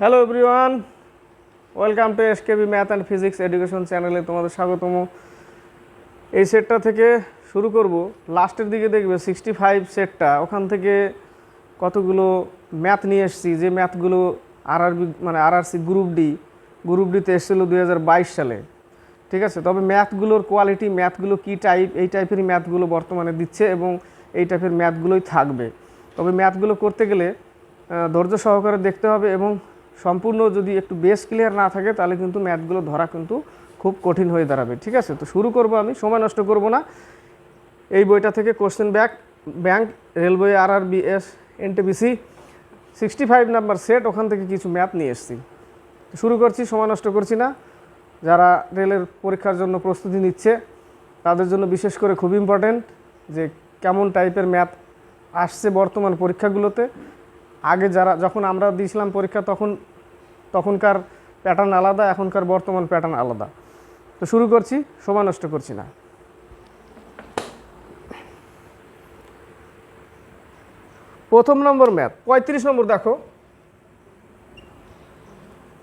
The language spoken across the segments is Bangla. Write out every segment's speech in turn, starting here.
Hello everyone welcome to SKB math and physics education চ্যানেলে তোমাদের স্বাগতম। এই সেটটা থেকে শুরু করব। লাস্টের দিকে দেখবে সিক্সটি ফাইভ সেটটা ওখান থেকে কতগুলো ম্যাথ নিয়ে এসেছি। যে ম্যাথগুলো আরআরবি মানে আরআরসি গ্রুপ ডি গ্রুপ ডিতে এসেছিল দু হাজার বাইশ সালে। ঠিক আছে? তবে ম্যাথগুলোর কোয়ালিটি ম্যাথগুলো কী টাইপ এই টাইপেরই ম্যাথগুলো বর্তমানে দিচ্ছে এবং এই টাইপের ম্যাথগুলোই থাকবে। তবে ম্যাথগুলো করতে গেলে ধৈর্য সহকারে দেখতে হবে এবং সম্পূর্ণ যদি একটু বেস ক্লিয়ার না থাকে, তাহলে কিন্তু ম্যাথগুলো ধরা কিন্তু খুব কঠিন হয়ে দাঁড়াবে, ঠিক আছে? তো শুরু করব আমি, সময় নষ্ট করব না। এই বইটা থেকে question back bank railway R R B S NTPC sixty five number set ওখান থেকে কিছু ম্যাথ নিয়ে এসেছি। শুরু করছি, সময় নষ্ট করছি না। যারা রেলের পরীক্ষার জন্য প্রস্তুতি নিচ্ছে, তাদের জন্য বিশেষ করে খুব ইম্পর্ট্যান্ট যে কেমন টাইপের ম্যাথ আসছে বর্তমান পরীক্ষাগুলোতে। আগে যারা, যখন আমরা দিয়েছিলাম পরীক্ষা, তখন তখনকার প্যাটার্ন আলাদা, এখনকার বর্তমান প্যাটার্ন আলাদা। তো শুরু করছি, সময় নষ্ট করছি না। প্রথম নম্বর ম্যাথ পঁয়ত্রিশ নম্বর দেখো।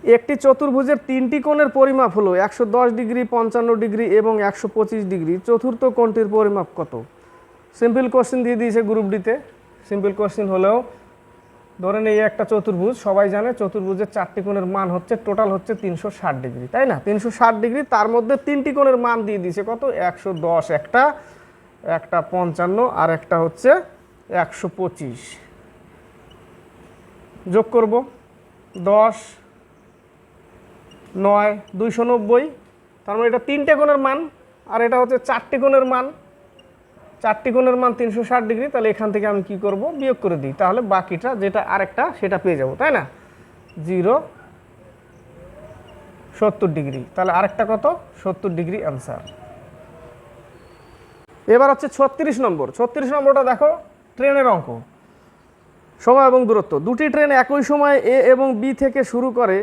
একটি চতুর্ভুজের তিনটি কোণের পরিমাপ হলো একশো দশ ডিগ্রি, পঞ্চান্ন ডিগ্রি এবং একশো পঁচিশ ডিগ্রি। চতুর্থ কোণটির পরিমাপ কত? সিম্পল কোশ্চেন দিয়ে দিয়েছে গ্রুপ ডিতে সিম্পল কোশ্চেন হলেও ধরেন এই একটা চতুর্ভুজ, সবাই জানে চতুর্ভুজের চারটি কোণের মান হচ্ছে টোটাল হচ্ছে তিনশো ষাট ডিগ্রি, তাই না? তিনশো ষাট ডিগ্রি, তার মধ্যে তিনটি কোণের মান দিয়ে দিয়েছে কত? একশো দশ, একটা একটা পঞ্চান্ন আর একটা হচ্ছে একশো পঁচিশ। যোগ করব, দশ, নয়, দুইশো নব্বই, তার মানে এটা তিনটে কোণের মান, আর এটা হচ্ছে চারটি কোণের মান চারটি কোণের মান তিনশো ষাট ডিগ্রি, তাহলে এখান থেকে আমি কি করব? বিয়োগ করে দিই। তাহলে বাকিটা যেটা আরেকটা, সেটা পেয়ে যাব, তাই না? জিরো সত্তর ডিগ্রি। তাহলে আরেকটা কত? সত্তর ডিগ্রি অ্যান্সার। এবার হচ্ছে ছত্রিশ নম্বর। ছত্রিশ নম্বরটা দেখো, ট্রেনের অঙ্ক। সময় এবং দূরত্ব। দুটি ট্রেন একই সময়ে এ এবং বি থেকে শুরু করে,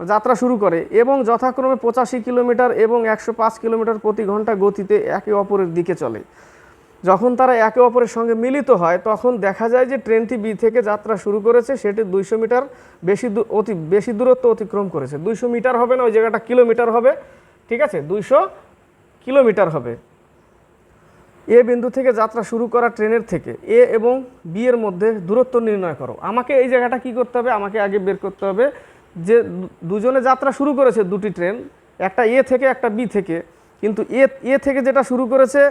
যাত্রা শুরু করে এবং যথাক্রমে পঁচাশি কিলোমিটার এবং একশো পাঁচ কিলোমিটার প্রতি ঘণ্টা গতিতে একে অপরের দিকে চলে। যখন তারা একে অপরের সঙ্গে মিলিত হয়, তখন দেখা যায় যে ট্রেনটি বি থেকে যাত্রা শুরু করেছে। সেটি দুইশো মিটার বেশি অতি বেশি দূরত্ব অতিক্রম করেছে। দুইশো মিটার হবে না, ওই জায়গাটা কিলোমিটার হবে। ঠিক আছে? দুইশো কিলোমিটার হবে। এ বিন্দু থেকে যাত্রা শুরু করা ট্রেনের থেকে এ এবং বি এর মধ্যে দূরত্ব নির্ণয় করো। আমাকে এই জায়গাটা কি করতে হবে? আমাকে আগে বের করতে হবে যে দুজনে যাত্রা শুরু করেছে দুটি ট্রেন, একটা এ থেকে একটা বি থেকে। কিন্তু এ এ থেকে যেটা শুরু করেছে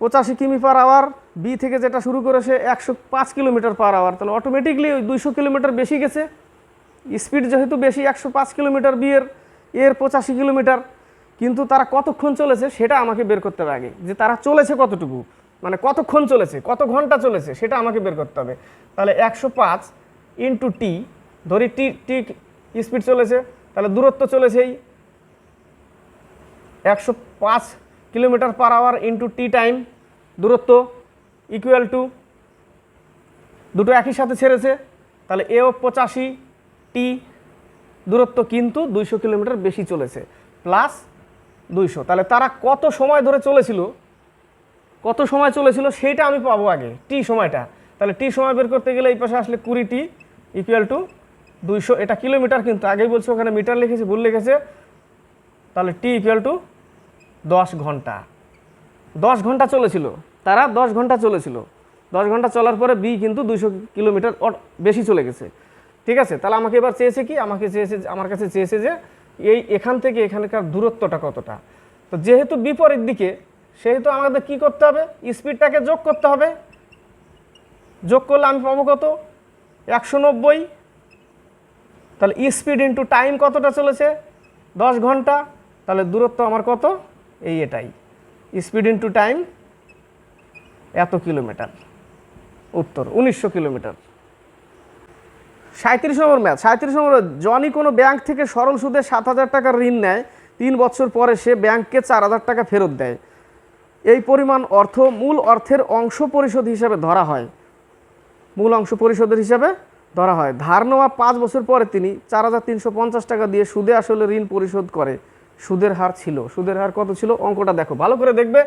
পঁচাশি কিমি পার আওয়ার বি থেকে যেটা শুরু করেছে একশো পাঁচ কিলোমিটার পার আওয়ার তাহলে অটোমেটিকলি ওই দুইশো কিলোমিটার বেশি গেছে। স্পিড যেহেতু বেশি, একশো পাঁচ কিলোমিটার বিয়ের এর পঁচাশি কিলোমিটার। কিন্তু তারা কতক্ষণ চলেছে সেটা আমাকে বের করতে হবে আগে। যে তারা চলেছে কতটুকু মানে কতক্ষণ চলেছে, কত ঘণ্টা চলেছে সেটা আমাকে বের করতে হবে। তাহলে একশো পাঁচ ইন্টু টি ধরি টি টি স্পিড চলেছে, তাহলে দূরত্ব চলেছেই একশো পাঁচ kilometre per hour into T time দূরত্ব ইকুয়াল টু দুটো একই সাথে ছেড়েছে, তাহলে এও পঁচাশি টি দূরত্ব কিন্তু দুইশো কিলোমিটার বেশি চলেছে প্লাস দুইশো। তাহলে তারা কত সময় ধরে চলেছিল? কত সময় চলেছিল? সেইটা আমি পাবো আগে টি সময়টা। তাহলে টি সময় বের করতে গেলে এই পাশে আসলে কুড়ি টি ইকুয়াল টু দুইশো। এটা কিলোমিটার কিন্তু আগেই বলছে, ওখানে মিটার লিখেছে, ভুল লিখেছে। তাহলে টি ইকুয়াল টু দশ ঘণ্টা। দশ ঘণ্টা চলেছিল। তারা দশ ঘণ্টা চলেছিল। দশ ঘণ্টা চলার পরে বি কিন্তু দুইশো কিলোমিটার বেশি চলে গেছে। ঠিক আছে? তাহলে আমাকে এবার চেয়েছে কি? আমাকে চেয়েছে আমার কাছে চেয়েছে যে, এই এখান থেকে এখানকার দূরত্বটা কতটা? তো যেহেতু বিপরীত দিকে, সেহেতু আমাদের কি করতে হবে? স্পিডটাকে যোগ করতে হবে। যোগ করলে আমি পাবো কত? একশো নব্বই। তাহলে স্পিড ইন্টু টাইম কতটা চলেছে? দশ ঘণ্টা। তাহলে দূরত্ব আমার কত? এই এটাই। স্পিড ইন্টু টাইম এত কিলোমিটার। উত্তর, উনিশশো কিলোমিটার। সাঁত্রিশ নম্বর ম্যাচ সাঁত্রিশ নম্বর, জনি কোনো ব্যাংক থেকে সরল সুদে সাত হাজার টাকার ঋণ নেয়, তিন বছর পরে সে ব্যাংককে চার হাজার টাকা ফেরত দেয়। এই পরিমাণ অর্থ মূল অর্থের অংশ পরিশোধ হিসাবে ধরা হয়। মূল অংশ পরিশোধের হিসাবে ধরা হয়। ধার নেওয়া পাঁচ বছর পরে তিনি চার হাজার তিনশো পঞ্চাশ টাকা দিয়ে সুদে আসলে ঋণ পরিশোধ করে। সুদের হার ছিল। সুদের হার কত ছিল? অঙ্কটা দেখো। ভালো করে দেখবে।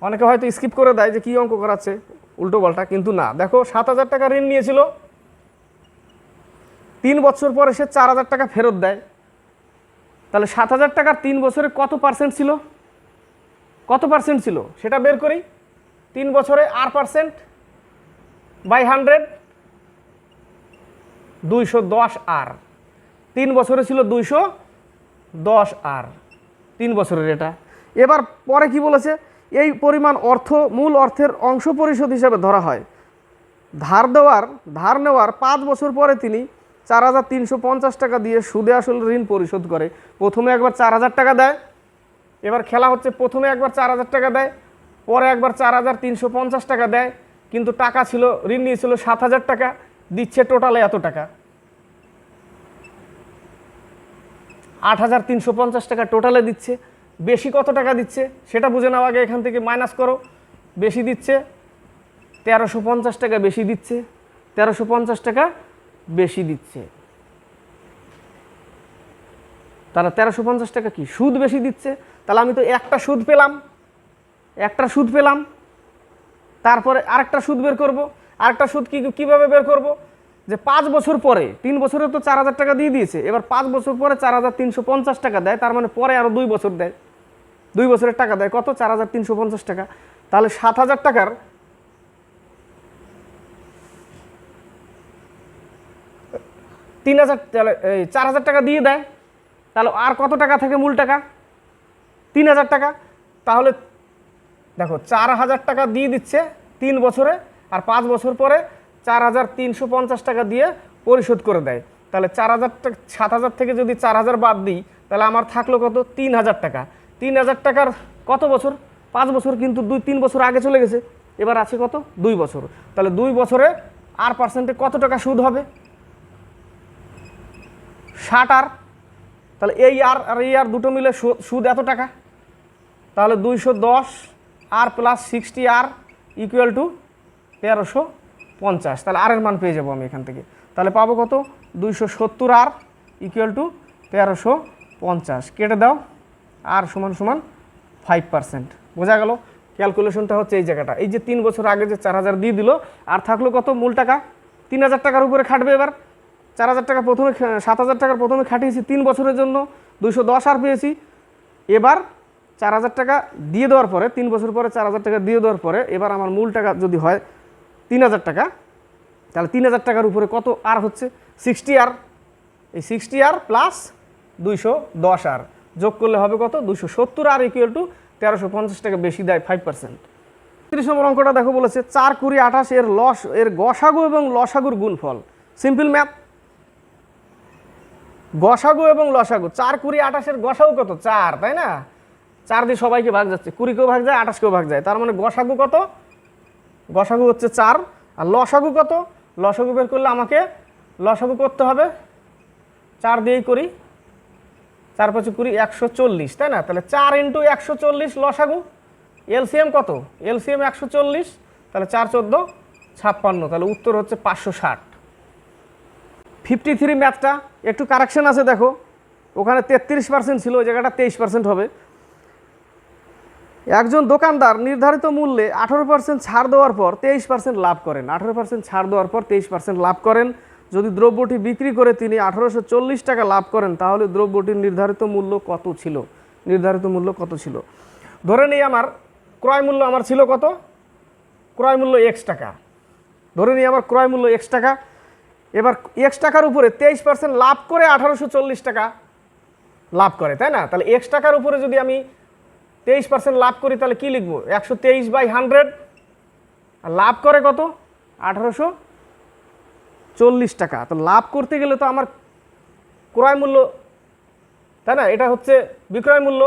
অনেকে হয়তো স্কিপ করে দেয় যে কী অঙ্ক করাচ্ছে। উল্টো পাল্টা, কিন্তু না। দেখো, সাত হাজার টাকা ঋণ নিয়েছিল। তিন বছর পরে সে চার হাজার টাকা ফেরত দেয়। তাহলে সাত হাজার টাকার তিন বছরে কত পার্সেন্ট ছিল? কত পার্সেন্ট ছিল? সেটা বের করি। তিন বছরে আর পার্সেন্ট বাই হান্ড্রেড দুইশো দশ আর। তিন বছরে ছিল দুইশো দশ আর, তিন বছরের এটা। এবার পরে কি বলেছে? এই পরিমাণ অর্থ মূল অর্থের অংশ পরিশোধ হিসাবে ধরা হয়। ধার দেওয়ার, ধার নেওয়ার পাঁচ বছর পরে তিনি চার হাজার তিনশো পঞ্চাশ টাকা দিয়ে সুদে আসলে ঋণ পরিশোধ করে। প্রথমে একবার চার হাজার টাকা দেয়, এবার খেলা হচ্ছে প্রথমে একবার চার হাজার টাকা দেয়, পরে একবার চার হাজার তিনশো পঞ্চাশ টাকা দেয়, কিন্তু টাকা ছিল, ঋণ নিয়েছিল সাত হাজার টাকা, দিচ্ছে টোটালে এত টাকা। আট হাজার তিনশো পঞ্চাশ টাকা টোটালে দিচ্ছে। বেশি কত টাকা দিচ্ছে সেটা বুঝে নেওয়া আগে, এখান থেকে মাইনাস করো। বেশি দিচ্ছে, তেরোশো পঞ্চাশ টাকা বেশি দিচ্ছে, তেরোশো পঞ্চাশ টাকা বেশি দিচ্ছে। তাহলে তেরোশো পঞ্চাশ টাকা কি? সুদ বেশি দিচ্ছে, তাহলে আমি তো একটা সুদ পেলাম। একটা সুদ পেলাম, তারপরে আরেকটা সুদ বের করব। আরেকটা সুদ কি কীভাবে বের করব? যে পাঁচ বছর পরে, তিন বছরে তো চার হাজার টাকা দিয়ে দিয়েছে, এবার পাঁচ বছর পরে চার হাজার তিনশো পঞ্চাশ টাকা দেয়, তার মানে পরে আরও দুই বছর দেয়। দুই বছরের টাকা দেয়, কত? চার হাজার তিনশো পঞ্চাশ টাকা। তাহলে সাত হাজার টাকার তিন হাজার, তাহলে এই চার হাজার টাকা দিয়ে দেয়, তাহলে আর কত টাকা থাকে মূল টাকা? তিন হাজার টাকা। তাহলে দেখো, চার হাজার টাকা দিয়ে দিচ্ছে তিন বছরে, আর পাঁচ বছর পরে চার হাজার তিনশো পঞ্চাশ টাকা দিয়ে পরিশোধ করে দেয়। তাহলে চার হাজার সাত হাজার থেকে যদি চার হাজার বাদ দিই, তাহলে আমার থাকল কত? তিন হাজার টাকা। তিন হাজার টাকার কত বছর? পাঁচ বছর কিন্তু দুই তিন বছর আগে চলে গেছে। এবার আছে কত? দুই বছর। তাহলে দুই বছরে আর পার্সেন্টে কত টাকা সুদ হবে? ষাট আর। তাহলে এই আর আর এই আর দুটো মিলে সুদ এত টাকা? তাহলে দুইশো দশ R plus sixty R equal to তেরোশো পঞ্চাশ। তাহলে আরের মান পেয়ে যাব আমি এখান থেকে। তাহলে পাবো কত? দুইশো সত্তর আর ইকুয়াল টু তেরোশো পঞ্চাশ। কেটে দাও। আর সমান সমান ফাইভ পার্সেন্ট বোঝা গেল? ক্যালকুলেশনটা হচ্ছে এই জায়গাটা। এই যে তিন বছর আগে যে চার হাজার দিয়ে দিল, আর থাকল কত? মূল টাকা? তিন হাজার টাকার উপরে খাটবে এবার। চার হাজার টাকা প্রথমে সাত হাজার টাকার প্রথমে খাটিয়েছি তিন বছরের জন্য। দুইশো দশ আর পেয়েছি। এবার চার হাজার টাকা দিয়ে দেওয়ার পরে, তিন বছর পরে চার হাজার টাকা দিয়ে দেওয়ার পরে, এবার আমার মূল টাকা যদি হয় তিন হাজার টাকা। তাহলে তিন হাজার টাকার উপরে কত আর হচ্ছে? Sixty R. এই সিক্সটি আর প্লাস দুইশো দশ আর। যোগ করলে হবে কত? দুইশো সত্তর আর ইকুয়াল টু তেরোশো পঞ্চাশ টাকা বেশি দেয় ফাইভ পার্সেন্ট তিরিশ নম্বর অঙ্কটা দেখো বলেছে, চার কুড়ি আঠাশ এর লস, এর গসাগু এবং লসাগুর গুণফল। সিম্পল ম্যাথ গসাগু এবং লসাগু, চার কুড়ি আঠাশের গসাগু কত? চার, তাই না? চার দিয়ে সবাইকে ভাগ যাচ্ছে। কুড়িকেও ভাগ যায়, আঠাশকেও ভাগ যায়। তার মানে গসাগু কত? গসাগু হচ্ছে চার, আর লসাগু কত? লসাগু বের করলে আমাকে লসাগু করতে হবে। চার দিয়েই করি। চার পাঁচে কুড়ি, একশো চল্লিশ, তাই না? তাহলে চার ইন্টু একশো চল্লিশ লসাগু। এলসিএম কত? এলসিএম একশো চল্লিশ, তাহলে চার চোদ্দ, ছাপ্পান্ন। তাহলে উত্তর হচ্ছে পাঁচশো ষাট। ফিফটি থ্রি ম্যাথটা একটু কারেকশন আছে দেখো। ওখানে তেত্রিশ পার্সেন্ট ছিল, ওই জায়গাটা তেইশ পার্সেন্ট হবে। একজন দোকানদার নির্ধারিত মূল্যে আঠারো পার্সেন্ট ছাড় দেওয়ার পর তেইশ পার্সেন্ট লাভ করেন। আঠারো পার্সেন্ট ছাড় দেওয়ার পর তেইশ পার্সেন্ট লাভ করেন। যদি দ্রব্যটি বিক্রি করে তিনি আঠারোশো চল্লিশ টাকা লাভ করেন, তাহলে দ্রব্যটির নির্ধারিত মূল্য কত ছিল? নির্ধারিত মূল্য কত ছিল? ধরে নিই আমার, ক্রয় মূল্য আমার ছিল কত? ক্রয় মূল্য এক্স টাকা। ধরে নিই আমার ক্রয় মূল্য এক্স টাকা। এবার এক্স টাকার উপরে তেইশ পার্সেন্ট লাভ করে আঠারোশো চল্লিশ টাকা লাভ করে, তাই না? তাহলে এক্স টাকার উপরে যদি আমি তেইশ পার্সেন্ট লাভ করি, তাহলে কী লিখব? একশো তেইশ বাই হান্ড্রেড। আর লাভ করে কত? আঠারোশো চল্লিশ টাকা। তো লাভ করতে গেলে তো আমার ক্রয় মূল্য, তাই না? এটা হচ্ছে বিক্রয় মূল্য।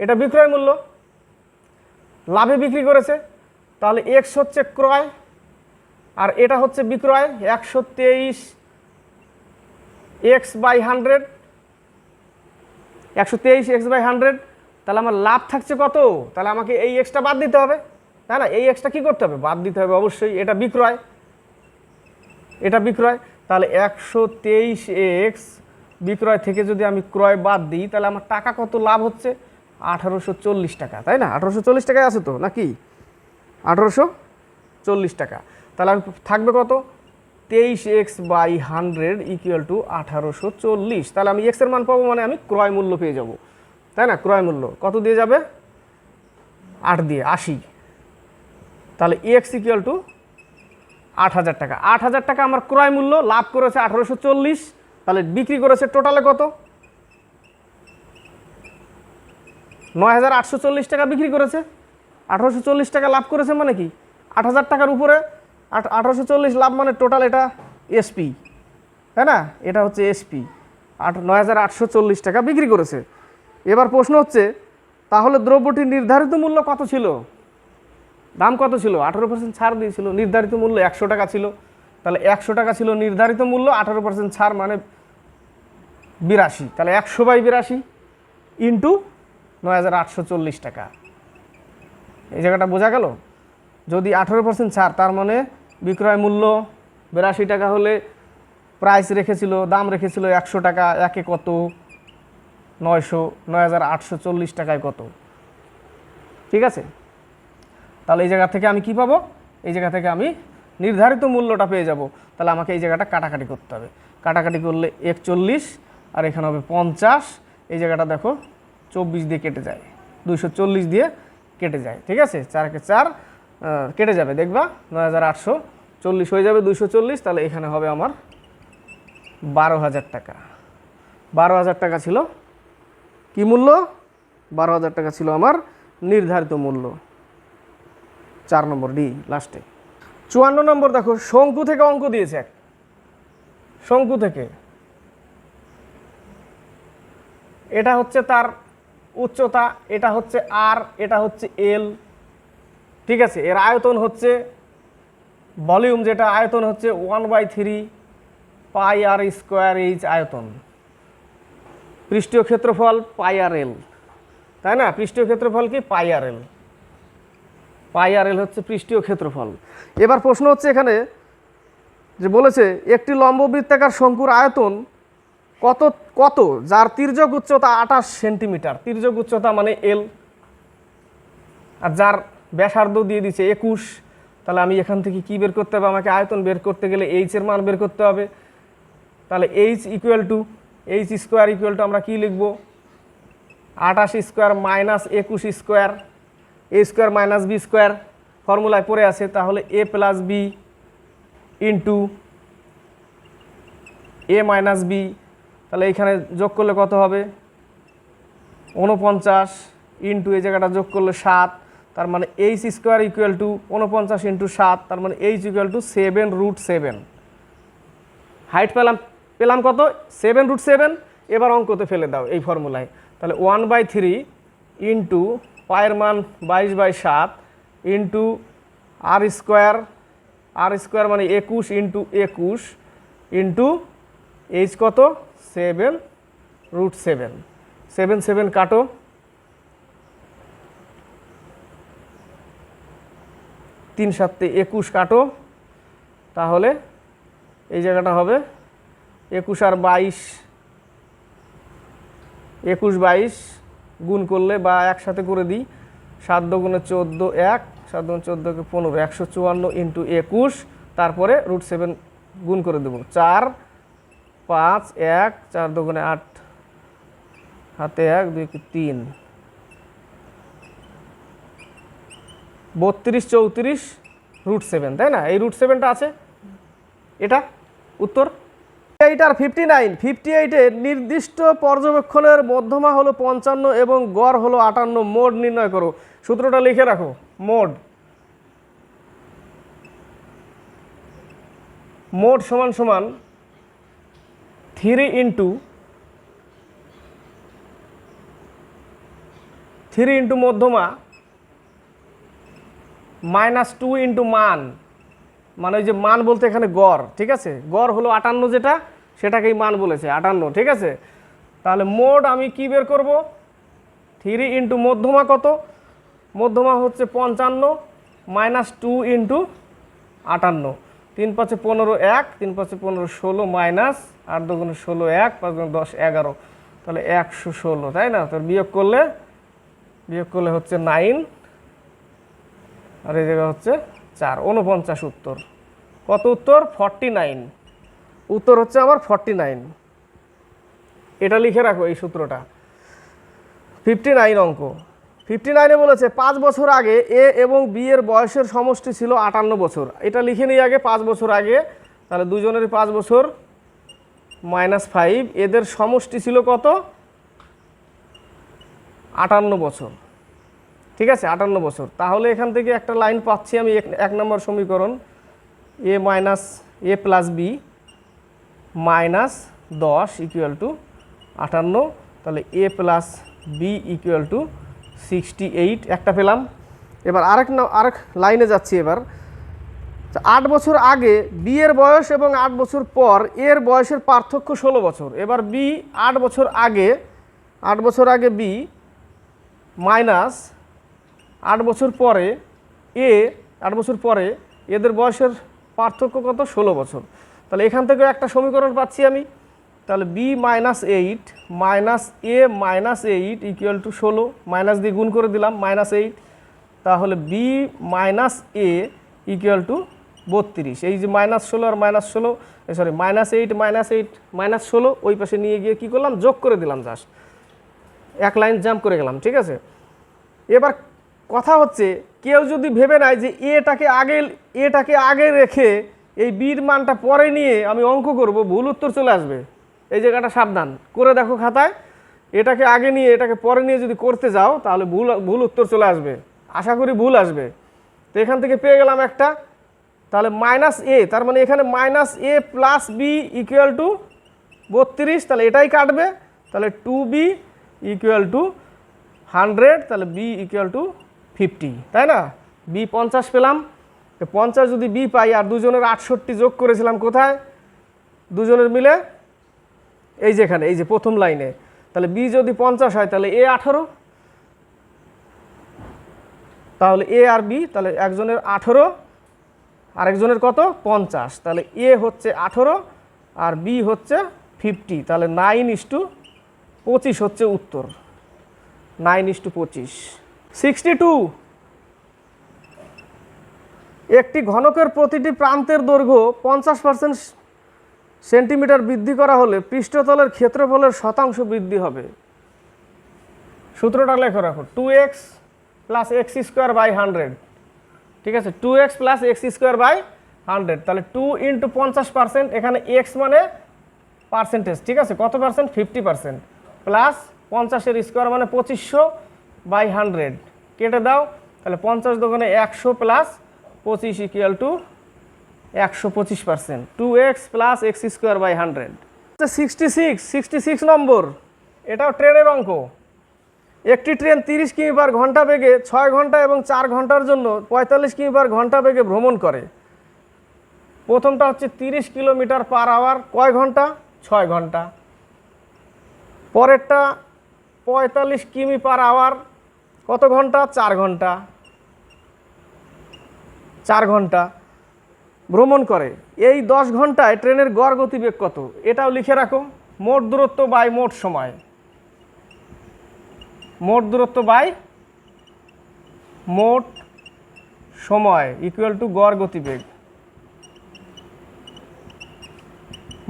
এটা বিক্রয় মূল্য। লাভে বিক্রি করেছে। তাহলে এক্স হচ্ছে ক্রয়, আর এটা হচ্ছে বিক্রয়। একশো তেইশ এক্স বাই হান্ড্রেড। একশো তেইশ এক্স বাই হান্ড্রেড। তাহলে আমার লাভ থাকছে কত? তাহলে আমাকে এই এক্সটা বাদ দিতে হবে। তাই না, এই এক্সটা কী করতে হবে? বাদ দিতে হবে অবশ্যই, এটা বিক্রয়। এটা বিক্রয়। তাহলে একশো তেইশ এক্স বিক্রয় থেকে যদি আমি ক্রয় বাদ দিই, তাহলে আমার টাকা কত লাভ হচ্ছে? আঠারোশো চল্লিশ টাকা, তাই না? আঠারোশো চল্লিশ টাকায় আছে তো, নাকি? আঠারোশো চল্লিশ টাকা। তাহলে আমি থাকবে কত? তেইশ X by hundred equal to আঠারোশো চল্লিশ। তাহলে আমি এক্সের মান পাবো মানে আমি ক্রয় মূল্য পেয়ে যাব। তাই না? ক্রয় মূল্য। কত দিয়ে যাবে? আট দিয়ে, আশি। তাহলে এক্স ইকুয়াল টু আট হাজার টাকা। আট হাজার টাকা আমার ক্রয় মূল্য, লাভ করেছে আঠারোশো চল্লিশ। তাহলে বিক্রি করেছে টোটালে কত? নয় হাজার আটশো চল্লিশ টাকা বিক্রি করেছে। আঠারোশো চল্লিশ টাকা লাভ করেছে মানে কি? আট হাজার টাকার উপরে আট আঠারোশো চল্লিশ লাভ মানে টোটাল এটা এসপি তাই না? এটা হচ্ছে এসপি আট নয় হাজার আটশো চল্লিশ টাকা বিক্রি করেছে। এবার প্রশ্ন হচ্ছে, তাহলে দ্রব্যটির নির্ধারিত মূল্য কত ছিল? দাম কত ছিল? আঠারো পার্সেন্ট ছাড় দিয়েছিল, নির্ধারিত মূল্য একশো টাকা ছিল। তাহলে একশো টাকা ছিল, নির্ধারিত মূল্য আঠারো পার্সেন্ট ছাড় মানে বিরাশি। তাহলে একশো বাই বিরাশি ইন্টু নয় হাজার আটশো চল্লিশ টাকা। এই জায়গাটা বোঝা গেল? যদি আঠারো পার্সেন্ট ছাড়, তার মানে বিক্রয় মূল্য বিরাশি টাকা হলে প্রাইস রেখেছিল, দাম রেখেছিল একশো টাকা, একে কত? নয়শো, নয় হাজার আটশো চল্লিশ টাকায় কত? ঠিক আছে? তাহলে এই জায়গা থেকে আমি কি পাবো? এই জায়গা থেকে আমি নির্ধারিত মূল্যটা পেয়ে যাব। তাহলে আমাকে এই জায়গাটা কাটাকাটি করতে হবে। কাটাকাটি করলে একচল্লিশ, আর এখানে হবে পঞ্চাশ। এই জায়গাটা দেখো, চব্বিশ দিয়ে কেটে যায়। দুইশো চল্লিশ দিয়ে কেটে যায়। ঠিক আছে? চারকে চার কেটে যাবে। দেখবা, নয় হাজার আটশো চল্লিশ হয়ে যাবে দুশো চল্লিশ। তাহলে এখানে হবে আমার বারো হাজার টাকা। বারো হাজার টাকা ছিল কি মূল্য? বারো হাজার টাকা ছিল আমার নির্ধারিত মূল্য। চার নম্বর ডি লাস্টে চুয়ান্ন নম্বর দেখো, শঙ্কু থেকে অঙ্ক দিয়েছে এক। শঙ্কু থেকে। এটা হচ্ছে তার উচ্চতা, এটা হচ্ছে আর এটা হচ্ছে এল ঠিক আছে, এর আয়তন হচ্ছে, ভলিউম যেটা, আয়তন হচ্ছে one by three pi R square H আয়তন। পৃষ্ঠীয় ক্ষেত্রফল পাই আর এল। তাই না? পৃষ্ঠীয় ক্ষেত্রফল কি? পাই আর এল। পাই আর এল হচ্ছে পৃষ্ঠীয় ক্ষেত্রফল এবার প্রশ্ন হচ্ছে এখানে যে বলেছে, একটি লম্ববৃত্তাকার শঙ্কুর আয়তন কত কত? যার তির্যক উচ্চতা আঠাশ সেন্টিমিটার। তির্যক উচ্চতা মানে এল। আর যার ব্যাসার্ধ দিয়ে দিচ্ছে একুশ, তাহলে আমি এখান থেকে কি বের করতে হবে? আমাকে আয়তন বের করতে গেলে এইচ এর মান বের করতে হবে। তাহলে H equal to H square equal to আমরা কী লিখব? আঠাশ স্কোয়ার মাইনাস একুশ square A square minus B square ফর্মুলায় পড়ে আছে, তাহলে A plus B into A minus B তাহলে এইখানে যোগ করলে কত হবে? উনপঞ্চাশ ইন্টু এই জায়গাটা যোগ করলে সাত, তার মানে এইচ স্কোয়ার ইকুয়াল টু উনপঞ্চাশ ইন্টু সাত, তার মানে H equal to seven root seven height পেলাম পেলাম কত? সেভেন রুট সেভেন এবার অঙ্কতে ফেলে দাও এই ফর্মুলায় তাহলে ওয়ান বাই থ্রি ইন্টু পায়ের মান বাইশ বাই সাত into R square R square মানে একুশ ইন্টু একুশ ইন্টু এইচ কত? Seven root seven seven seven কাটো। তিন সাতে একুশ কাটো। তাহলে এই জায়গাটা হবে একুশ আর বাইশ, একুশ বাইশ গুণ করলে বা একসাথে করে দিই, সাত দুগুণে চোদ্দ এক, সাত দুগুণ চোদ্দোকে পনেরো, একশো চুয়ান্ন ইন্টু একুশ, তারপরে রুট সেভেন গুণ করে দেবো। চার, পাঁচ, এক, চার দুগুণে আট, হাতে এক, দুই তিন। বত্রিশ চৌত্রিশ রুট সেভেন, তাই না? এই রুট সেভেনটা আছে। এটা? উত্তর? এইট আর ফিফটি নাইন ফিফটি এইটের নির্দিষ্ট পর্যবেক্ষণের মধ্যমা হলো পঞ্চান্ন এবং গড় হলো আটান্ন। মোড নির্ণয় করো। সূত্রটা লিখে রাখো। মোড। মোড সমান সমান থ্রি ইন্টু থ্রি ইন্টু মধ্যমা মাইনাস টু ইন্টু মান। মানে ওই যে মান বলতে এখানে গড়, ঠিক আছে? গড় হলো আটান্ন যেটা, সেটাকেই মান বলেছে, আটান্ন, ঠিক আছে? তাহলে মোড আমি কি বের করব? থ্রি ইন্টু মধ্যমা কত? মধ্যমা হচ্ছে পঞ্চান্ন মাইনাস টু ইন্টু আটান্ন। তিন পাঁচে পনেরো এক, তিন পাঁচে পনেরো ষোলো মাইনাস আট দুগুণে ষোলো এক, পাঁচ গুণে দশ এগারো। তাহলে একশো ষোলো, তাই না? তোর বিয়োগ করলে বিয়োগ করলে হচ্ছে নাইন আর এই জায়গা হচ্ছে চার উনপঞ্চাশ উত্তর। কত উত্তর? Forty nine. উত্তর হচ্ছে আমার ফর্টি নাইন। এটা লিখে রাখো এই সূত্রটা। ফিফটি নাইন অঙ্ক। ফিফটি নাইনে বলেছে, পাঁচ বছর আগে এ এবং বি এর বয়সের সমষ্টি ছিল আটান্ন বছর। এটা লিখে নিই আগে, পাঁচ বছর আগে। তাহলে দুজনেরই পাঁচ বছর মাইনাস ফাইভ। এদের সমষ্টি ছিল কত? আটান্ন বছর। ঠিক আছে, আটান্ন বছর। তাহলে এখান থেকে একটা লাইন পাচ্ছি আমি, এক- নম্বর সমীকরণ। A minus, A plus B minus দশ ইকুয়াল টু আটান্ন। তাহলে A plus B equal to sixty eight একটা পেলাম। এবার আরেক আরেক লাইনে যাচ্ছি এবার। আট বছর আগে বি এর বয়স এবং আট বছর পর এর বয়সের পার্থক্য ষোলো বছর। এবার বি আট বছর আগে, আট বছর আগে বি মাইনাস আট বছর পরে এ, আট বছর পরে এদের বয়সের পার্থক্য কত? ষোলো বছর। তাহলে এখান থেকে একটা সমীকরণ পাচ্ছি আমি। তাহলে B minus eight minus A minus eight equal to ষোলো মাইনাস দিয়ে গুণ করে দিলাম মাইনাস এইট তাহলে B minus A equal to বত্রিশ। এই যে মাইনাস ষোলো আর মাইনাস ষোলো sorry minus eight minus eight minus ষোলো, ওই পাশে নিয়ে গিয়ে কী করলাম? যোগ করে দিলাম জাস্ট এক লাইন জাম্প করে গেলাম, ঠিক আছে? এবার কথা হচ্ছে, কেউ যদি ভেবে নেয় যে এটাকে আগে এটাকে আগে রেখে এই বির মানটা পরে নিয়ে আমি অঙ্ক করব, ভুল উত্তর চলে আসবে। এই জায়গাটা সাবধান। করে দেখো খাতায় এটাকে আগে নিয়ে এটাকে পরে নিয়ে যদি করতে যাও, তাহলে ভুল ভুল উত্তর চলে আসবে। আশা করি ভুল আসবে। তো এখান থেকে পেয়ে গেলাম একটা। তাহলে মাইনাস এ তার মানে এখানে minus A plus B equal to বত্রিশ, তাহলে এটাই কাটবে। তাহলে two B equal to hundred তাহলে বি ইকুয়াল টু ফিফটি, তাই না? বি পঞ্চাশ পেলাম। পঞ্চাশ যদি বি পাই, আর দুজনের আটষট্টি যোগ করেছিলাম কোথায়? দুজনের মিলে এই যেখানে এই যে প্রথম লাইনে। তাহলে বি যদি পঞ্চাশ হয়, তাহলে এ আঠারো। তাহলে এ আর বি, তাহলে একজনের আঠেরো, আরেকজনের কত? পঞ্চাশ। তাহলে এ হচ্ছে আঠেরো, আর বি হচ্ছে ফিফটি। তাহলে নাইন ইস টু পঁচিশ হচ্ছে উত্তর। নাইন ইস টু পঁচিশ। Sixty two. একটি ঘনকের প্রতিটি প্রান্তের দৈর্ঘ্য পঞ্চাশ পার্সেন্ট সেন্টিমিটার বৃদ্ধি করা হলে পৃষ্ঠতলের ক্ষেত্রফলের শতাংশ বৃদ্ধি হবে। সূত্রটা লেখো রাখো, two X plus X square by hundred. ঠিক আছে, two X plus X square by hundred. তাহলে টু ইন্টু পঞ্চাশ পার্সেন্ট, এখানে এক্স মানে পার্সেন্টেজ। ঠিক আছে, কত পার্সেন্ট? Fifty percent. প্লাস পঞ্চাশের স্কোয়ার মানে পঁচিশশো বাই হান্ড্রেড। কেটে দাও, তাহলে পঞ্চাশ দোকানে একশো প্লাস পঁচিশ ইকুয়াল টু একশো পঁচিশ percent two X plus X square by hundred sixty six sixty six নম্বর। এটাও ট্রেনের অঙ্ক। একটি ট্রেন তিরিশ কিমি পার ঘণ্টা বেগে ছয় ঘণ্টা এবং চার ঘণ্টার জন্য পঁয়তাল্লিশ কিমি পার ঘণ্টা বেগে ভ্রমণ করে। প্রথমটা হচ্ছে তিরিশ কিলোমিটার পার আওয়ার কয় ঘণ্টা? ছয় ঘণ্টা। পরেরটা পঁয়তাল্লিশ কিমি পার আওয়ার কত ঘণ্টা? চার ঘণ্টা। চার ঘণ্টা। ভ্রমণ করে। এই দশ ঘন্টায় ট্রেনের গড় গতিবেগ কত? এটাও লিখে রাখো। মোট দূরত্ব বাই মোট সময়। মোট দূরত্ব বাই মোট সময় ইকুয়াল টু গড় গতিবেগ।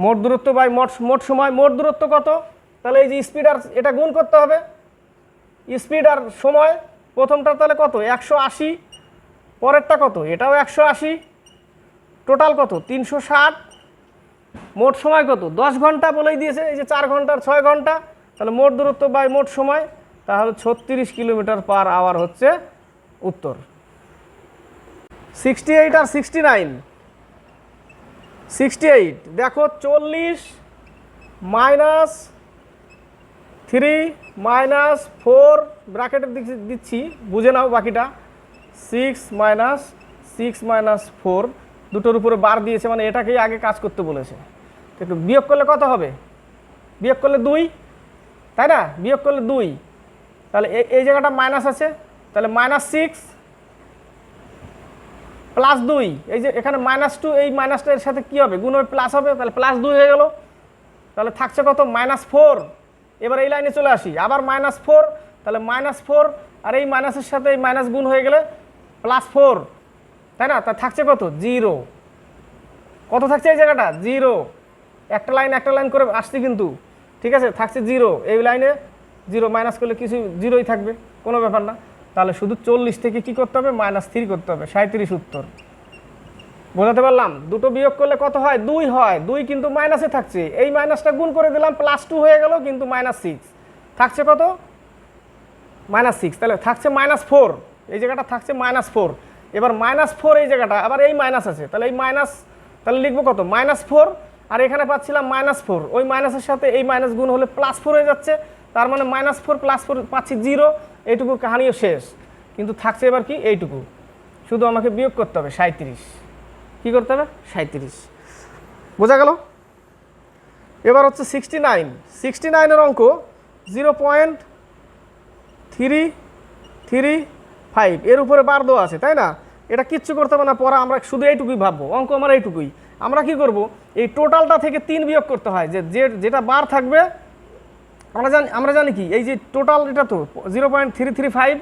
মোট দূরত্ব বাই মোট মোট সময়। মোট দূরত্ব কত? তাহলে এই যে স্পিড আর এটা গুণ করতে হবে। স্পিড আর সময়, প্রথমটা তাহলে কত? একশো আশি, পরেরটা কত? এটাও একশো আশি। টোটাল কত? তিনশো ষাট। মোট সময় কত? দশ ঘণ্টা বলেই দিয়েছে, এই যে চার ঘণ্টার ছয় ঘণ্টা। তাহলে মোট দূরত্ব বাই মোট সময়, তাহলে ছত্রিশ কিলোমিটার পার আওয়ার হচ্ছে উত্তর। সিক্সটি এইট আর সিক্সটি নাইন সিক্সটি এইট দেখো, চল্লিশ মাইনাস থ্রি মাইনাস ফোর ব্র্যাকেটের দিক দিচ্ছি, বুঝে নাও বাকিটা। Six minus six minus four, দুটোর উপরে বার দিয়েছে মানে এটাকেই আগে কাজ করতে বলেছে। একটু বিয়োগ করলে কত হবে? বিয়োগ করলে দুই, তাই না? বিয়োগ করলে দুই। তাহলে এই এই জায়গাটা মাইনাস আছে, তাহলে মাইনাস সিক্স প্লাস দুই। এই যে এখানে মাইনাস টু, এই মাইনাসটা এর সাথে কী হবে? গুণ হবে, প্লাস হবে, তাহলে প্লাস দুই হয়ে গেল। তাহলে থাকছে কত? Minus four. এবার এই লাইনে চলে আসি। আবার মাইনাস ফোর তাহলে মাইনাস ফোর আর এই মাইনাসের সাথে এই মাইনাস গুণ হয়ে গেলে প্লাস ফোর তাই না? তা থাকছে কত? জিরো কত থাকছে এই জায়গাটা? জিরো একটা লাইন একটা লাইন করে আসছি কিন্তু। ঠিক আছে? থাকছে জিরো এই লাইনে জিরো মাইনাস করলে কিছু জিরোই থাকবে। কোনো ব্যাপার না। তাহলে শুধু চল্লিশ থেকে কি করতে হবে? মাইনাস থ্রি করতে হবে। সাঁত্রিশ উত্তর। বোঝাতে পারলাম? দুটো বিয়োগ করলে কত হয়? দুই হয়। দুই কিন্তু মাইনাসে থাকছে। এই মাইনাসটা গুণ করে দিলাম প্লাস টু হয়ে গেল কিন্তু মাইনাস সিক্স থাকছে কত? মাইনাস সিক্স তাহলে থাকছে মাইনাস ফোর এই জায়গাটা থাকছে মাইনাস ফোর এবার মাইনাস ফোর এই জায়গাটা, আবার এই মাইনাস আছে। তাহলে এই মাইনাস তাহলে লিখব কত? মাইনাস ফোর আর এখানে পাচ্ছিলাম মাইনাস ফোর ওই মাইনাসের সাথে এই মাইনাস গুণ হলে প্লাস ফোর হয়ে যাচ্ছে। তার মানে মাইনাস ফোর প্লাস ফোর পাচ্ছি জিরো এইটুকু কাহানিও শেষ। কিন্তু থাকছে এবার কি? এইটুকু। শুধু আমাকে বিয়োগ করতে হবে সাঁত্রিশ কী করতে হবে? সাঁত্রিশ বোঝা গেল? এবার হচ্ছে সিক্সটি নাইন সিক্সটি নাইনের অঙ্ক zero point three three five এর উপরে বার দেওয়া আছে, তাই না? এটা কিচ্ছু করতে হবে না পরে আমরা শুধু এইটুকুই ভাববো। অঙ্ক আমার এইটুকুই। আমরা কি করব? এই টোটালটা থেকে তিন বিয়োগ করতে হয়, যে যেটা বার থাকবে, আমরা জানি আমরা জানি কি? এই যে টোটাল এটা তো zero point three three five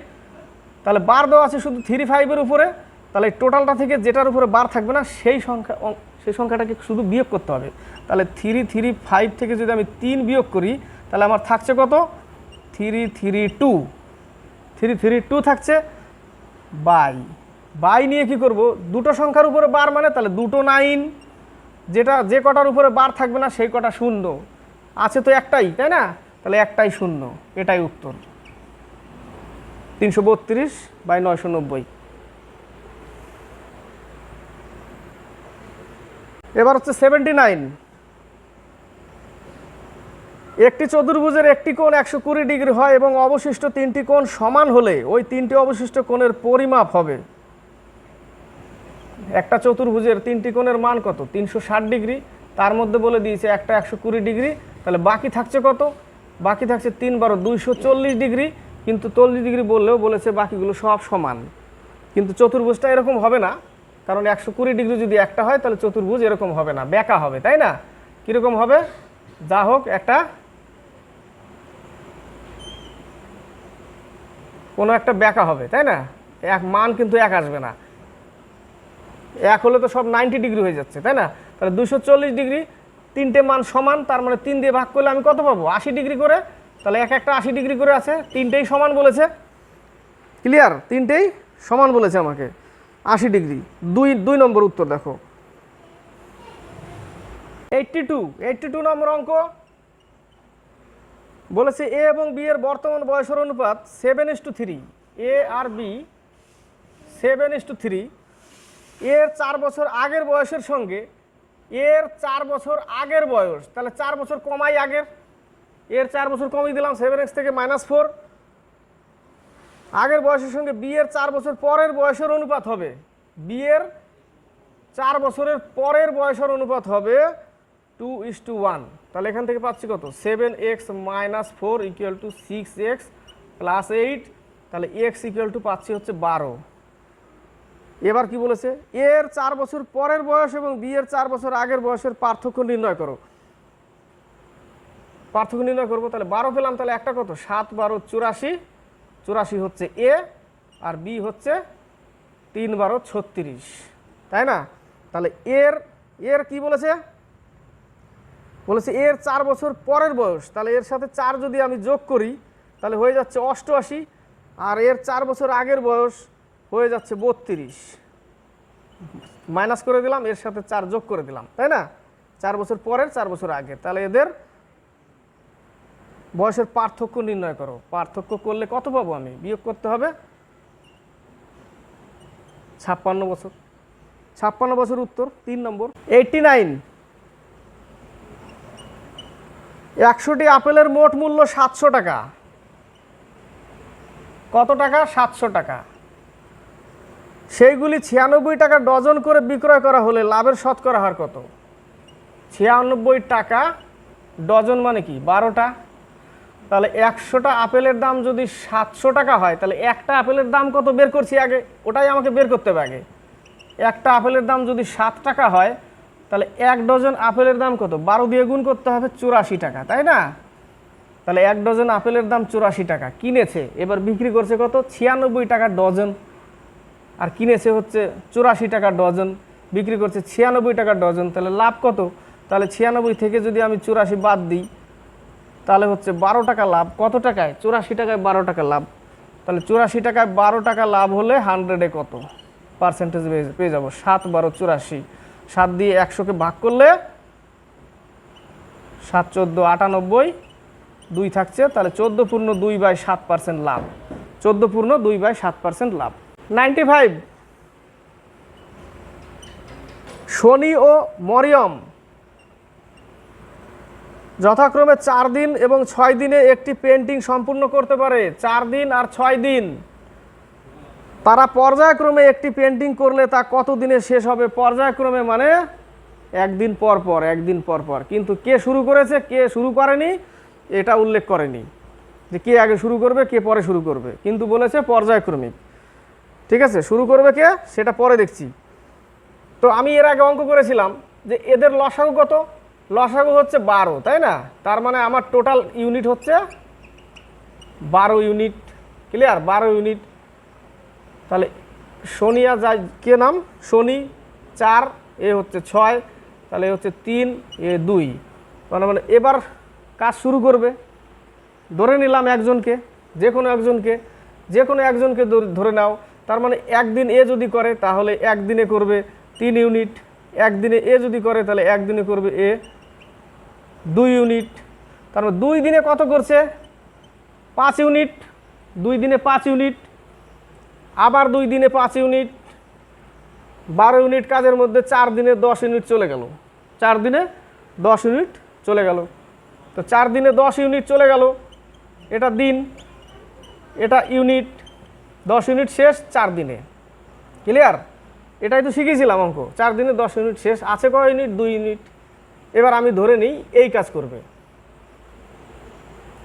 তাহলে বার দেওয়া আছে শুধু থ্রি ফাইভের উপরে। তাহলে টোটালটা থেকে যেটার উপরে বার থাকবে না, সেই সংখ্যা সেই সংখ্যাটাকে শুধু বিয়োগ করতে হবে। তাহলে থ্রি থ্রি ফাইভ থেকে যদি আমি তিন বিয়োগ করি, তাহলে আমার থাকছে কত? Three three two three three two থাকছে বাই। বাই নিয়ে কি করব? দুটো সংখ্যার উপরে বার মানে তাহলে দুটো নাইন যেটা, যে কটার উপরে বার থাকবে না, সেই কটা শূন্য। আছে তো একটাই, তাই না? তাহলে একটাই শূন্য, এটাই উত্তর। তিনশো বত্রিশ বাই নয়শো নব্বই। এবার হচ্ছে সেভেন্টি নাইন একটি চতুর্ভুজের একটি কোণ একশো কুড়ি ডিগ্রি হয় এবং অবশিষ্ট তিনটি কোণ সমান হলে ওই তিনটি অবশিষ্ট কোণের পরিমাপ হবে। একটা চতুর্ভুজের তিনটি কোণের মান কত? তিনশো ষাট ডিগ্রি। তার মধ্যে বলে দিয়েছে একটা একশো কুড়ি ডিগ্রি। তাহলে বাকি থাকছে কত? বাকি থাকছে তিন বারো দুইশো চল্লিশ ডিগ্রি। কিন্তু চল্লিশ ডিগ্রি বললেও বলেছে বাকিগুলো সব সমান। কিন্তু চতুর্ভুজটা এরকম হবে না। কারণ একশো কুড়ি ডিগ্রি যদি একটা হয়, তাহলে চতুর্ভুজ এরকম হবে না। বেঁকা হবে, তাই না? কীরকম হবে? যা হোক, একটা কোনো একটা ব্যাকা হবে, তাই না? এক মান কিন্তু এক আসবে না। এক হলে তো সব নাইনটি ডিগ্রি হয়ে যাচ্ছে, তাই না? তাহলে দুশো চল্লিশ ডিগ্রি, তিনটে মান সমান, তার মানে তিন দিয়ে ভাগ করলে আমি কত পাবো? আশি ডিগ্রি করে? তাহলে এক একটা আশি ডিগ্রি করে আছে, তিনটেই সমান বলেছে। ক্লিয়ার তিনটেই সমান বলেছে আমাকে। আশি ডিগ্রি। দুই দুই নম্বর উত্তর দেখো। এইট্টি টু এইট্টি টু নম্বর অঙ্ক। বলেছে এ এবং বি এর বর্তমান বয়সের অনুপাত seven is to three A R B seven is to three এর চার বছর আগের বয়সের সঙ্গে এর চার বছর আগের বয়স। তাহলে চার বছর কমাই আগের। এর চার বছর কমিয়ে দিলাম সেভেন এক্স থেকে মাইনাস ফোর আগের বয়সের সঙ্গে বিয়ের চার বছর পরের বয়সের অনুপাত হবে। বিয়ের চার বছরের পরের বয়সের অনুপাত হবে টু ইস টু ওয়ান তাহলে এখান থেকে পাচ্ছি কত? Seven X minus four equal to six X plus eight তাহলে এক্স ইকুয়াল টু পাচ্ছি হচ্ছে বারো। এবার কি বলেছে? এর চার বছর পরের বয়স এবং বিয়ের চার বছর আগের বয়সের পার্থক্য নির্ণয় করো। পার্থক্য নির্ণয় করব, তাহলে বারো পেলাম, তাহলে একটা কত? সাত বারো, চুরাশি। চুরাশি হচ্ছে এ আর বি হচ্ছে তিন বারো ছত্রিশ। তাই না? তাহলে এর এর কি বলেছে? বলেছে এর চার বছর পরের বয়স। তাহলে এর সাথে চার যদি আমি যোগ করি, তাহলে হয়ে যাচ্ছে অষ্টআশি আর এর চার বছর আগের বয়স হয়ে যাচ্ছে বত্রিশ। মাইনাস করে দিলাম, এর সাথে চার যোগ করে দিলাম। তাই না? চার বছর পরের, চার বছর আগের। তাহলে এদের বয়সের পার্থক্য নির্ণয় করো। পার্থক্য করলে কত পাবো আমি? বিয়োগ করতে হবে ছাপ্পান্ন বছর। ছাপ্পান্ন বছর উত্তর, তিন নম্বর। এইটটি নাইন একশোটি আপেলের মোট মূল্য সাতশো টাকা। কত টাকা? সাতশো টাকা। সেইগুলি ছিয়ানব্বই টাকা ডজন করে বিক্রয় করা হলে লাভের শতকরা হার কত? ছিয়ানব্বই টাকা ডজন মানে কি? বারোটা। তাহলে একশোটা আপেলের দাম যদি সাতশো টাকা হয়, তাহলে একটা আপেলের দাম কত বের করছি আগে? ওটাই আমাকে বের করতে হবে আগে। একটা আপেলের দাম যদি সাত টাকা হয়, তাহলে এক ডজন আপেলের দাম কত? বারো দিয়ে গুণ করতে হবে চুরাশি টাকা, তাই না? তাহলে এক ডজন আপেলের দাম চুরাশি টাকা। কিনেছে, এবার বিক্রি করছে কত? ছিয়ানব্বই টাকা ডজন। আর কিনেছে হচ্ছে চুরাশি টাকা ডজন, বিক্রি করছে ছিয়ানব্বই টাকা ডজন। তাহলে লাভ কত? তাহলে ছিয়ানব্বই থেকে যদি আমি চুরাশি বাদ দিই তাহলে হচ্ছে বারো টাকা লাভ। কত টাকায়? চুরাশি টাকায় বারো টাকা লাভ। তাহলে চুরাশি টাকায় বারো টাকা লাভ হলে হান্ড্রেডে কত? পার্সেন্টেজ পেয়ে যাব। সাত বারো চুরাশি। সাত দিয়ে একশোকে ভাগ করলে সাত চোদ্দ আটানব্বই, দুই থাকছে, তাহলে চোদ্দ পূর্ণ দুই বাই সাত পার্সেন্ট লাভ। চোদ্দ পূর্ণ দুই বাই সাত পার্সেন্ট লাভ। নাইনটি ফাইভ শনি ও মরিয়ম। যথাক্রমে চার দিন এবং ছয় দিনে একটি পেন্টিং সম্পূর্ণ করতে পারে। চার দিন আর ছয় দিন। তারা পর্যায়ক্রমে একটি পেন্টিং করলে তা কত দিনে শেষ হবে? পর্যায়ক্রমে মানে একদিন পর পর, একদিন পর পর। কিন্তু কে শুরু করেছে, কে শুরু করেনি, এটা উল্লেখ করেনি। যে কে আগে শুরু করবে, কে পরে শুরু করবে। কিন্তু বলেছে পর্যায়ক্রমিক। ঠিক আছে? শুরু করবে কে? সেটা পরে দেখছি। তো আমি এর আগে অঙ্ক করেছিলাম যে এদের লসাগু কত? লসাগু হচ্ছে বারো, তাই না? তার মানে আমার টোটাল ইউনিট হচ্ছে বারো ইউনিট ক্লিয়ার বারো ইউনিট তাহলে সোনিয়া যায় কে নাম? শনি চার, এ হচ্ছে ছয়, তাহলে এ হচ্ছে তিন, এ দুই। মানে মানে এবার কাজ শুরু করবে। ধরে নিলাম একজনকে, যে কোনো একজনকে, যে কোনো একজনকে ধরে নাও। তার মানে একদিন এ যদি করে, তাহলে একদিনে করবে তিন ইউনিট একদিনে এ যদি করে, তাহলে একদিনে করবে এ। দুই ইউনিট। তার মানে দুই দিনে কত করছে? পাঁচ ইউনিট। দুই দিনে পাঁচ ইউনিট। আবার দুই দিনে পাঁচ ইউনিট। বারো ইউনিট কাজের মধ্যে চার দিনে দশ ইউনিট চলে গেল। চার দিনে দশ ইউনিট চলে গেল। তো চার দিনে দশ ইউনিট চলে গেল। এটা দিন, এটা ইউনিট। দশ ইউনিট শেষ চার দিনে। ক্লিয়ার? এটাই তো শিখেছিলাম অঙ্ক। চার দিনে দশ ইউনিট শেষ। আছে কয় ইউনিট? দুই ইউনিট। এবার আমি ধরে নিই, এই কাজ করবে।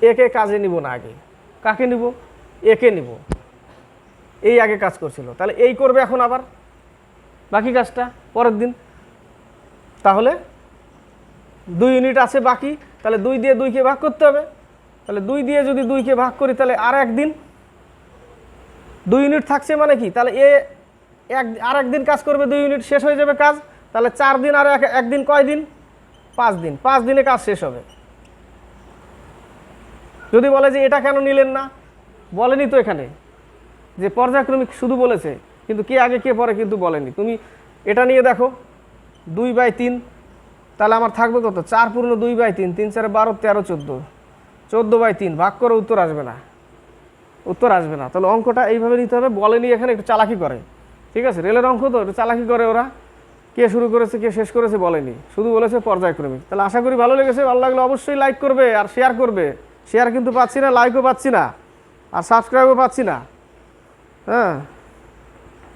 একে কাজে নিব না আগে। কাকে নিব? একে নিব। এই আগে কাজ করছিল। তাহলে এই করবে এখন আবার? বাকি কাজটা পরের দিন। তাহলে দুই ইউনিট আছে বাকি, তাহলে দুই দিয়ে দুইকে ভাগ করতে হবে। তাহলে দুই দিয়ে যদি দুইকে ভাগ করি, তাহলে আর একদিন। দুই ইউনিট থাকছে মানে কি? তাহলে এ এক, আর একদিন কাজ করবে, দুই ইউনিট শেষ হয়ে যাবে কাজ। তাহলে চার দিন আর এক- একদিন কয় দিন? পাঁচ দিন, পাঁচ দিনে কাজ শেষ হবে। যদি বলে যে এটা কেন নিলেন না? বলেনি তো এখানে যে পর্যায়ক্রমিক শুধু বলেছে, কিন্তু কে আগে কে পরে কিন্তু বলেনি। তুমি এটা নিয়ে দেখো, দুই বাই তিন, তাহলে আমার থাকবে কত? চার পূর্ণ দুই বাই তিন তিন চারে বারো, তেরো, চোদ্দ। চোদ্দ বাই তিন, ভাগ করে উত্তর আসবে না। উত্তর আসবে না। তাহলে অঙ্কটা এইভাবে নিতে হবে, বলেনি এখানে একটু চালাকি করে। ঠিক আছে? রেলের অঙ্ক তো, একটু চালাকি করে ওরা। কে শুরু করেছে, কে শেষ করেছে বলেনি। শুধু বলেছে পর্যায়ক্রমিক। তাহলে আশা করি ভালো লেগেছে। ভালো লাগলে অবশ্যই লাইক করবে আর শেয়ার করবে। শেয়ার কিন্তু পাচ্ছি না লাইকও পাচ্ছি না, আর সাবস্ক্রাইবও পাচ্ছি না। হ্যাঁ?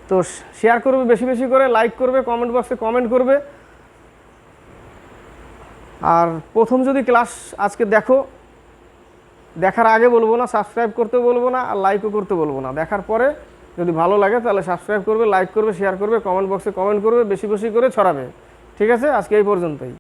তো শেয়ার করবে, বেশি বেশি করে লাইক করবে কমেন্ট বক্সে কমেন্ট করবে। আর প্রথম যদি ক্লাস আজকে দেখো, দেখার আগে বলব না সাবস্ক্রাইব করতে বলব না, আর লাইকও করতে বলব না। দেখার পরে যদি ভালো লাগে তাহলে সাবস্ক্রাইব করবে লাইক করবে শেয়ার করবে কমেন্ট বক্সে কমেন্ট করবে, বেশি বেশি করে ছড়াবে। ঠিক আছে? আজকে এই পর্যন্তই।